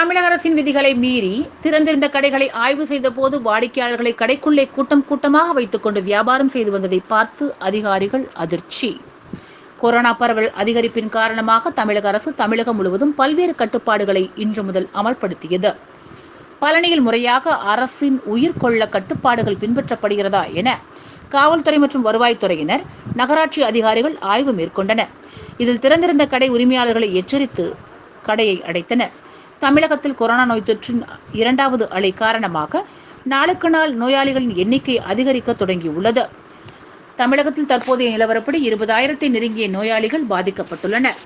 தமிழக அரசின் விதிகளை மீறி திறந்திருந்த கடைகளை ஆய்வு செய்த போது வாடிக்கையாளர்களை கடைக்குள்ளே கூட்டம் கூட்டமாக வைத்துக்கொண்டு வியாபாரம் செய்து வந்ததை பார்த்து அதிகாரிகள் அதிர்ச்சி. கொரோனா பரவல் அதிகரிப்பின் காரணமாக தமிழக அரசு தமிழகம் முழுவதும் பல்வேறு கட்டுப்பாடுகளை இன்று முதல் அமல்படுத்தியது. பழனியில் முறையாக அரசின் உயிர்கொள்ள கட்டுப்பாடுகள் பின்பற்றப்படுகிறதா என காவல்துறை மற்றும் வருவாய்த்துறையினர் நகராட்சி அதிகாரிகள் ஆய்வு மேற்கொண்டனர். இதில் திறந்திருந்த கடை உரிமையாளர்களை எச்சரித்து கடையை அடைத்தனர். தமிழகத்தில் கொரோனா நோய் தொற்றின் இரண்டாவது அலை காரணமாக நாளுக்கு நாள் நோயாளிகளின் எண்ணிக்கை அதிகரிக்க தொடங்கியுள்ளது. தமிழகத்தில் தற்போதைய நிலவரப்படி இருபதாயிரத்தை நெருங்கிய நோயாளிகள் பாதிக்கப்பட்டுள்ளனர்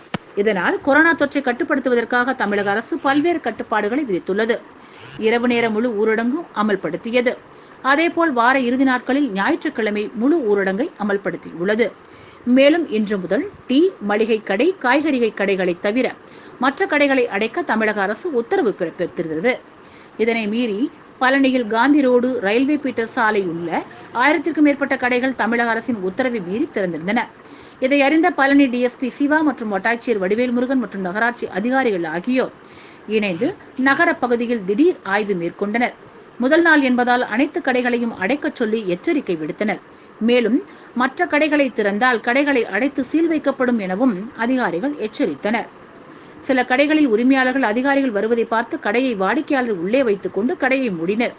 இதனால் கொரோனா தொற்றை கட்டுப்படுத்துவதற்காக தமிழக அரசு பல்வேறு கட்டுப்பாடுகளை விதித்துள்ளது. இரவு நேர முழு ஊரடங்கும் அமல்படுத்தியது. அதேபோல் வார இறுதி நாட்களில் ஞாயிற்றுக்கிழமை முழு ஊரடங்கை அமல்படுத்தியுள்ளது. மேலும் இன்று முதல் டீ மளிகை கடை காய்கறிகை கடைகளை தவிர மற்ற கடைகளை அடைக்க தமிழக அரசு உத்தரவு பிறப்பித்திருந்தது இதனை மீறி பழனியில் காந்தி ரோடு ரயில்வே பீட்டர் சாலை உள்ள ஆயிரத்திற்கும் மேற்பட்ட கடைகள் தமிழக அரசின் உத்தரவை மீறி திறந்திருந்தன. இதை அறிந்த பழனி டிஎஸ்பி சிவா மற்றும் வட்டாட்சியர் வடிவேல் முருகன் மற்றும் நகராட்சி அதிகாரிகள் ஆகியோர் இணைந்து நகர பகுதியில் திடீர் ஆய்வு மேற்கொண்டனர். முதல் நாள் என்பதால் அனைத்து கடைகளையும் அடைக்கச் சொல்லி எச்சரிக்கை விடுத்தனர். மேலும் மற்ற கடைகளை திறந்தால் கடைகளை அடைத்து சீல் வைக்கப்படும் எனவும் அதிகாரிகள் எச்சரித்தனர். சில கடைகளில் உரிமையாளர்கள் அதிகாரிகள் வருவதை பார்த்து கடையை வாடிக்கையாளர் உள்ளே வைத்துக் கொண்டு கடையை மூடினர்.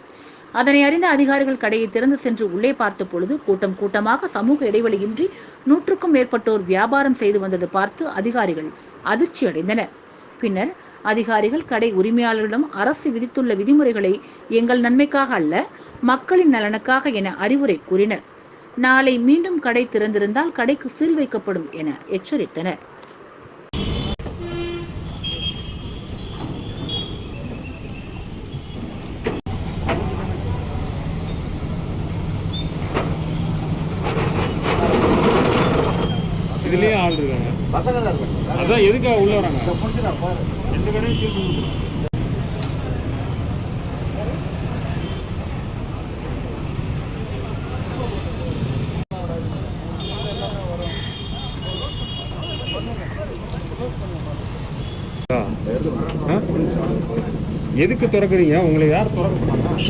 அதனை அறிந்த அதிகாரிகள் கடையை திறந்து சென்று உள்ளே பார்த்த பொழுது கூட்டம் கூட்டமாக சமூக இடைவெளியின்றி நூற்றுக்கும் மேற்பட்டோர் வியாபாரம் செய்து வந்தது பார்த்து அதிகாரிகள் அதிர்ச்சி அடைந்தனர். பின்னர் அதிகாரிகள் கடை உரிமையாளர்களிடம் அரசு விதித்துள்ள விதிமுறைகளை எங்கள் நன்மைக்காக அல்ல மக்களின் நலனுக்காக என அறிவுரை கூறினர். நாளை மீண்டும் கடை திறந்திருந்தால் கடைக்கு சீல் வைக்கப்படும் என எச்சரித்தனர். இதுலயே ஆள் இருக்காங்க. பசங்க தான் இருக்காங்க. அதான் எதுக்காக உள்ள வராங்க? ரெண்டு கடையும் எதுக்கு திறக்குறீங்க? உங்களை யார் திறக்க சொன்னாங்க?